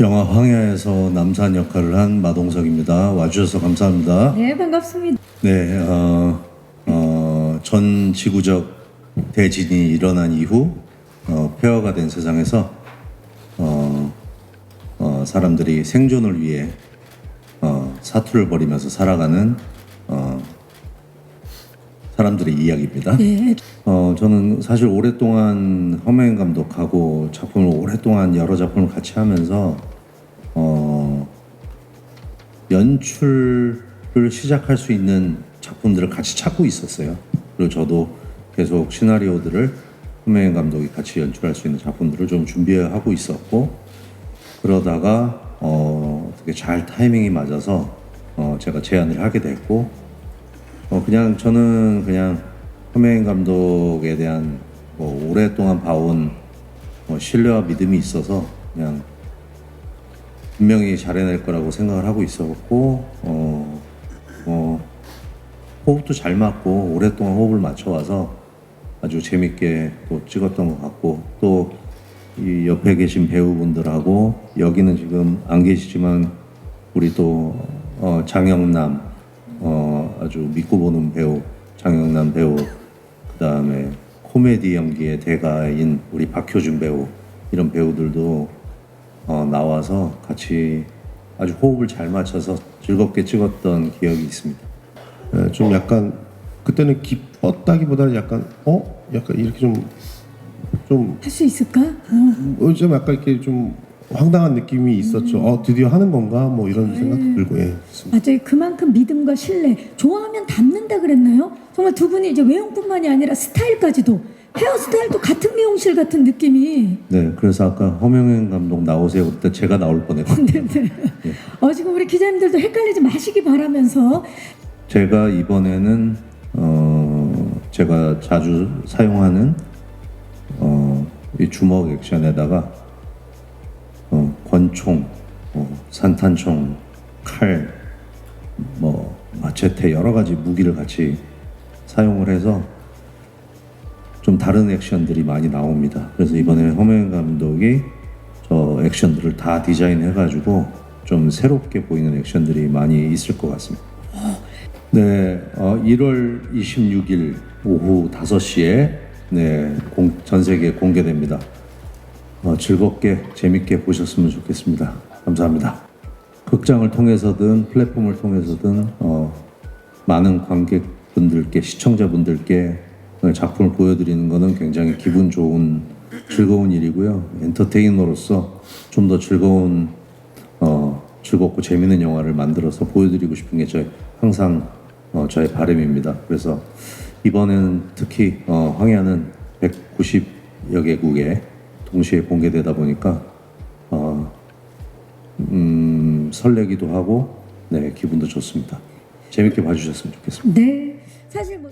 영화 황야에서 남산 역할을 한 마동석입니다. 와주셔서 감사합니다. 네, 반갑습니다. 네, 어, 어, 전 지구적 대진이 일어난 이후 어, 폐허가 된 세상에서 어, 어, 사람들이 생존을 위해 어, 사투를 벌이면서 살아가는 어, 사람들의 이야기입니다. 네, 어, 저는 사실 오랫동안 허명인 감독하고 작품을 오랫동안 여러 작품을 같이 하면서 어, 연출을 시작할 수 있는 작품들을 같이 찾고 있었어요. 그리고 저도 계속 시나리오들을 허명인 감독이 같이 연출할 수 있는 작품들을 좀 준비하고 있었고 그러다가 어, 어떻게 잘 타이밍이 맞아서 어, 제가 제안을 하게 됐고 어 그냥 저는 그냥 허명인 감독에 대한 뭐 오랫동안 봐온 뭐 신뢰와 믿음이 있어서 그냥 분명히 잘해낼 거라고 생각을 하고 있었고 어, 어 호흡도 잘 맞고 오랫동안 호흡을 맞춰와서 아주 재밌게 또 찍었던 것 같고 또 이 옆에 계신 배우분들하고 여기는 지금 안 계시지만 우리 또 어, 장영남 어, 아주 믿고 보는 배우 장영남 배우 그 다음에 코미디 연기의 대가인 우리 박효준 배우 이런 배우들도 어, 나와서 같이 아주 호흡을 잘 맞춰서 즐겁게 찍었던 기억이 있습니다. 예, 좀 약간 그때는 기뻤다기보다는 약간 어 약간 이렇게 좀 좀 할 수 있을까? 어, 어, 좀 약간 이렇게 좀 황당한 느낌이 있었죠. 어 드디어 하는 건가 뭐 이런 생각도 들고 예. 그렇습니다. 맞아요. 그만큼 믿음과 신뢰, 좋아하면 닮는다 그랬나요? 정말 두 분이 이제 외형뿐만이 아니라 스타일까지도 헤어스타일도 같은 미용실 같은 느낌이. 네, 그래서 아까 허명현 감독 나오세요 그때 제가 나올 뻔했거든요. 네, 네. 어, 지금 우리 기자님들도 헷갈리지 마시기 바라면서 제가 이번에는 어 제가 자주 사용하는 어 이 주먹 액션에다가 어 권총, 어, 산탄총, 칼, 뭐 마체테 여러 가지 무기를 같이 사용을 해서 좀 다른 액션들이 많이 나옵니다. 그래서 이번에 허명 감독이 저 액션들을 다 디자인해가지고 좀 새롭게 보이는 액션들이 많이 있을 것 같습니다. 네, 어, 1월 26일 오후 5시에 네, 공, 전 세계에 공개됩니다. 어, 즐겁게 재밌게 보셨으면 좋겠습니다. 감사합니다. 극장을 통해서든 플랫폼을 통해서든 어, 많은 관객분들께 시청자분들께 작품을 보여드리는 것은 굉장히 기분 좋은 즐거운 일이고요. 엔터테이너로서 좀 더 즐거운 어, 즐겁고 재밌는 영화를 만들어서 보여드리고 싶은 게 저희 항상 어, 저의 바람입니다. 그래서 이번에는 특히 어, 황야는 190여 개국에 동시에 공개되다 보니까 어, 음, 설레기도 하고 네 기분도 좋습니다. 재밌게 봐주셨으면 좋겠습니다. 네 사실 뭐.